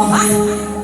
บอ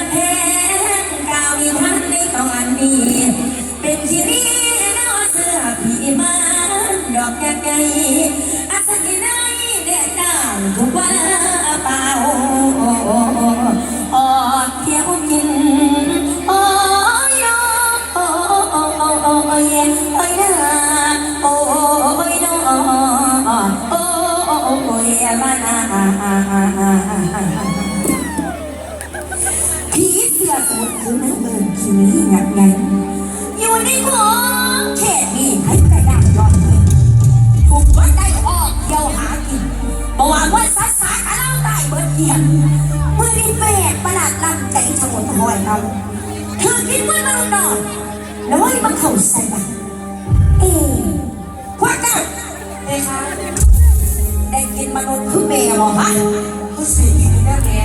สมุดน้ำแพงกาวมีท่านในตอนนี้ เป็นที่นี่นอเสื้อผีมาดอกแก้ไก่อาศัยในแดดดาวทุกวันเปล่าออกเที่ยวกินโอ้ยน้อโอ้โอ้โอ้โอ้โอ้ยโอ้ยนาโอ้โอ้ยน้อโอ้โอ้โอ้ยมาน หนักไงอยู่ในหัวเขตนี้ให้กระดางยอดเลยถูกวัดได้ออกเที่ยวหากินบอกว่าว่าสาสาขาเล่าตายเบิดเกียงเมื่อได้แปลกประหลาดลำใจชะงนหอยเราเธอคิดว่าเรานอนแล้วว่ามันเข้าใส่บังเอ๊ะพวกเจ้าเอ้คะได้กินมนุษย์คือแมวหรอฮะก็สิ่งนี้แน่แน่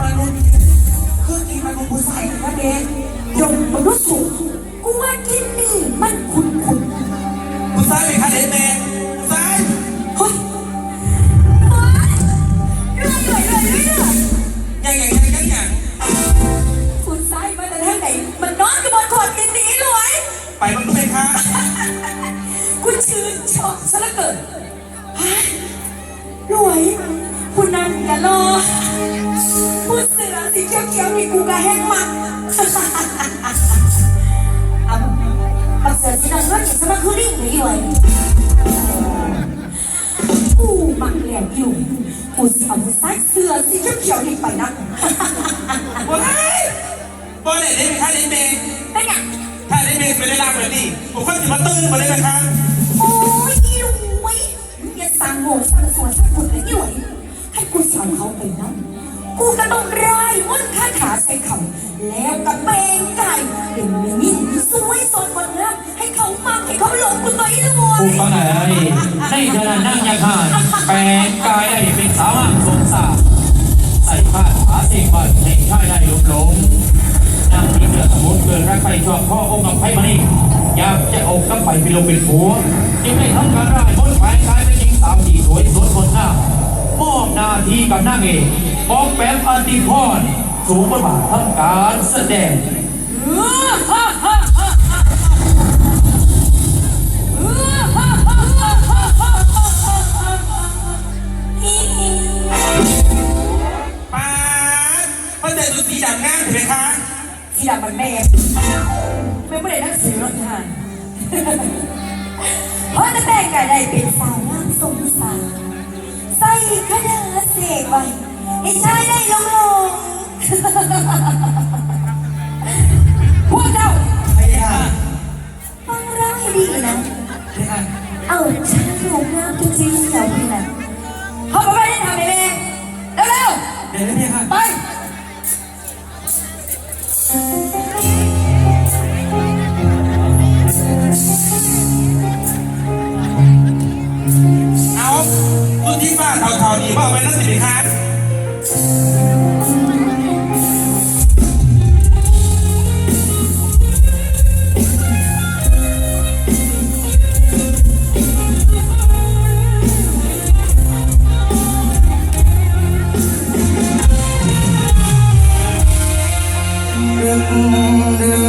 มนุษย์คือกินมนุษย์ผู้ชาย แน่แน่ยมมนุษย์สูงกูว่ากินนี่มันคุ้นคุ้นผู้ายเป็นใครแม่ เอาปักเสือสีน้ำเงินนี่สมัครคือลิงหรืออยู่ไอ้กูมักแหลมอยู่กูสิเอาผู้ชายเสือสีเขียวๆนี่ไปนะว้ายบอลเด็ดได้ไหมคะเด็ดเมย์เป็นไงถ้าเด็ดเมย์เป็นได้รางแบบนี้ผมก็จะมาตื้นมาเลยนะคะโอ้ยอีลุยมึงอย่าสั่งโง่สั่งสวนสั่งบุญเลยอีหลุยให้กูเฉาเขาไปนั่งกูก็ต้องร่าย ม้วนข้าขาใส่เขา แล้วก็เบงไก่เป็นม่นิ่งสวยสดบนรักให้เขามาให้เขาหลงกูไปด้วยผู้ฟังไหนในขณะนั่งยาคานแปลงกายได้เป็นสาวงามสมศักดิ์ใส่ผ้าผาสิ่งบันแห่งชายได้ลบหลงนั่งที่เหนือสมุนเกินรักใครชอบพ่อองค์กับไพ่มานี่อยากจะอากำไปไปลงเป็นผัวจึงได้ทำการได้บนแปลงกายเป็นหญิงสาวที่สวยสดคนหน้ามอบหน้าที่กับนางเอก บอกแปมอันติพรสูงบทบาททำการแสดงป้าเพราะแต่ดูสีดำง่ายถูกไหมคะที่ดำมันแม่ไม่ไม่ได้นักสือรถทานเพราะจะแต่งกายได้เป็นสาวงามสมสารใส่ขนาเสกไว้ ให้ชายได้ลงลงพวกเจ้าใช่ค่ะฟังร้ายดีนะใช่ค่ะเอาฉันลงน้ำจริงๆเดี๋ยวพี่นะเข้าไปไม่ได้ทำเองเร็วเดี๋ยวนี้ค่ะๆไป เอาตัวที่บ้านเท่าๆนี่ว่าไปนั่นสิไหม Mm-hmm.